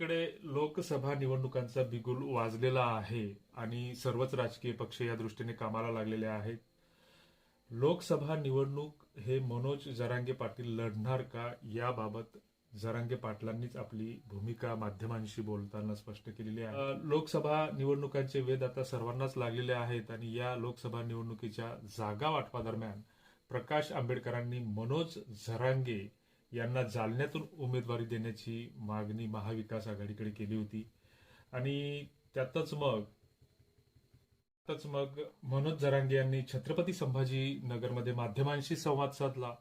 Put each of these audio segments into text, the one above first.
एकीकडे लोकसभा निवडणुकांचा बिगुल वाजलेला आहे आणि सर्वच राजकीय पक्ष या दृष्टीने कामाला लागलेले आहेत. लोकसभा निवडणूक हे मनोज जरांगे पाटील लढणार का? याबाबत जरांगे पाटलांनीच आपली भूमिका माध्यमांशी बोलताना स्पष्ट केलेली आहे. लोकसभा निवडणुकांचे वेध आता सर्वांनाच लागलेले आहेत आणि या लोकसभा निवडणुकीच्या जागा वाटपादरम्यान प्रकाश आंबेडकरांनी मनोज झरांगे यांना जालन्यातून उमेदवारी देण्याची मागणी महाविकास आघाडीकडे केली होती. आणि त्यातच मग त्यातच मग मनोज जरांगे यांनी छत्रपती संभाजी नगरमध्ये माध्यमांशी संवाद साधला.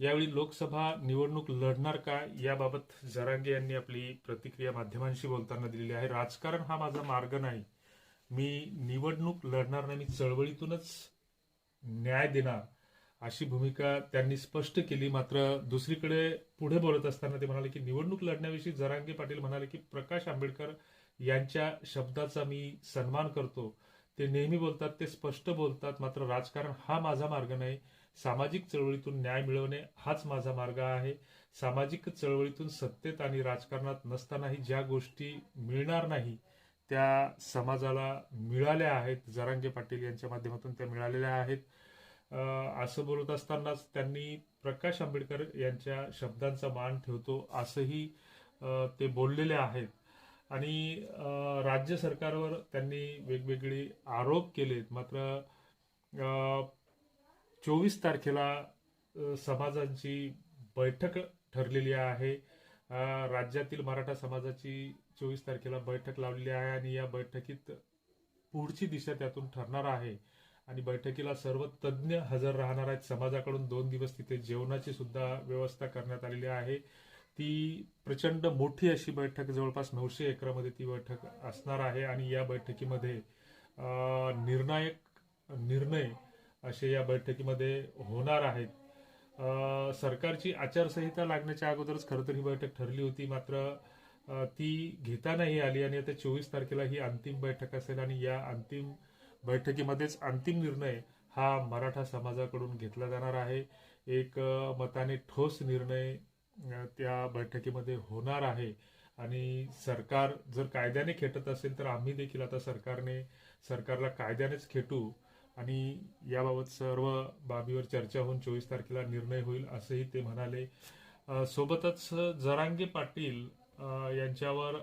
यावेळी लोकसभा निवडणूक लढणार का याबाबत जरांगे यांनी आपली प्रतिक्रिया माध्यमांशी बोलताना दिलेली आहे. राजकारण हा माझा मार्ग नाही. मी निवडणूक लढणार नाही. मी चळवळीतूनच न्याय देणार. अशी भूमिका त्यांनी स्पष्ट केली. मात्र दुसरीकडे पुढे बोलत असताना ते म्हणाले की निवडणूक लढण्याविषयी जरांगे पाटील म्हणाले की प्रकाश आंबेडकर यांच्या शब्दाचा मी सन्मान करतो. ते नेहमी बोलतात ते स्पष्ट बोलतात. मात्र राजकारण हा माझा मार्ग नाही. सामाजिक चळवळीतून न्याय मिळवणे हाच माझा मार्ग आहे. सामाजिक चळवळीतून सत्तेत आणि राजकारणात नसतानाही ज्या गोष्टी मिळणार नाही त्या समाजाला मिळाल्या आहेत. जरांगे पाटील यांच्या माध्यमातून त्या मिळालेल्या आहेत. असं बोलत असतानाच त्यांनी प्रकाश आंबेडकर यांच्या शब्दांचा मान ठेवतो असंही ते बोललेले आहेत. आणि राज्य सरकारवर त्यांनी वेगवेगळे आरोप केलेत. मात्र चोवीस तारखेला समाजांची बैठक ठरलेली आहे. राज्यातील मराठा समाजाची चोवीस तारखेला बैठक लावलेली आहे आणि या बैठकीत पुढची दिशा त्यातून ठरणार आहे. आणि बैठकीला सर्व तज्ज्ञ हजर राहणार आहेत. समाजाकडून दोन दिवस तिथे जेवणाची सुद्धा व्यवस्था करण्यात आलेली आहे. ती प्रचंड मोठी अशी बैठक जवळपास नऊशे एकरामध्ये ती बैठक असणार आहे. आणि या बैठकीमध्ये निर्णायक निर्णय असे या बैठकीमध्ये होणार आहेत. सरकारची आचारसंहिता लागण्याच्या अगोदरच खरं तर ही बैठक ठरली होती. मात्र ती घेता नाही आली आणि आता चोवीस तारखेला ही अंतिम बैठक असेल आणि या अंतिम बैठकीमध्येच अंतिम निर्णय हा मराठा समाजाकडून घेतला जाणार आहे. एक मताने ठोस निर्णय त्या बैठकीमध्ये होणार आहे. आणि सरकार जर कायद्याने खेटत असेल तर आम्ही देखील आता सरकारने सरकारला कायद्यानेच खेटू आणि याबाबत सर्व बाबीवर चर्चा होऊन चोवीस तारखेला निर्णय होईल असंही ते म्हणाले. सोबतच जरांगे पाटील यांच्यावर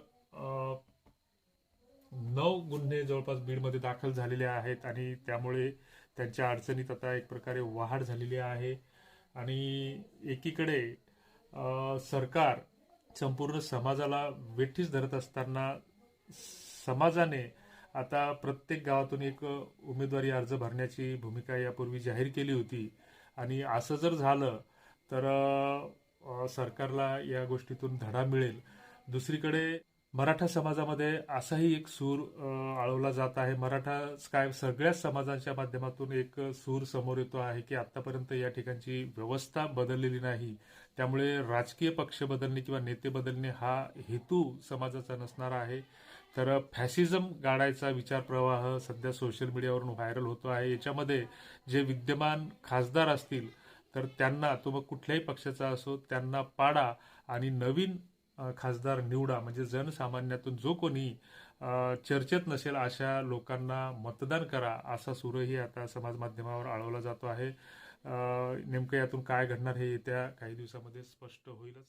नऊ गुन्हे जवळपास बीडमध्ये दाखल झालेले आहेत आणि त्यामुळे त्यांच्या अडचणीत आता एक प्रकारे वाढ झालेली आहे. आणि एकीकडे सरकार संपूर्ण समाजाला वेठीस धरत असताना समाजाने आता प्रत्येक गावातून एक उमेदवारी अर्ज भरण्याची भूमिका यापूर्वी जाहीर केली होती. आणि असं जर झालं तर सरकारला या गोष्टीतून धडा मिळेल. दुसरीकडे मराठा समाजामध्ये असाही एक सूर आळवला जात आहे. मराठा काय सगळ्याच समाजांच्या माध्यमातून एक सूर समोर येतो आहे की आतापर्यंत या ठिकाणची व्यवस्था बदललेली नाही. त्यामुळे राजकीय पक्ष बदलणे किंवा नेते बदलणे हा हेतू समाजाचा नसणार आहे. तर फॅसिझम गाडायचा विचार प्रवाह सध्या सोशल मीडियावरून व्हायरल होतो आहे. याच्यामध्ये जे विद्यमान खासदार असतील तर त्यांना तो मग कुठल्याही पक्षाचा असो त्यांना पाडा आणि नवीन खासदार निवडा म्हणजे जनसामान्यातून जो कोणी चर्चेत नसेल अशा लोकांना मतदान करा असा सूरही आता समाज माध्यमावर आळवला जातो आहे. नेमकं यातून काय घडणार हे येत्या काही दिवसामध्ये स्पष्ट होईलच.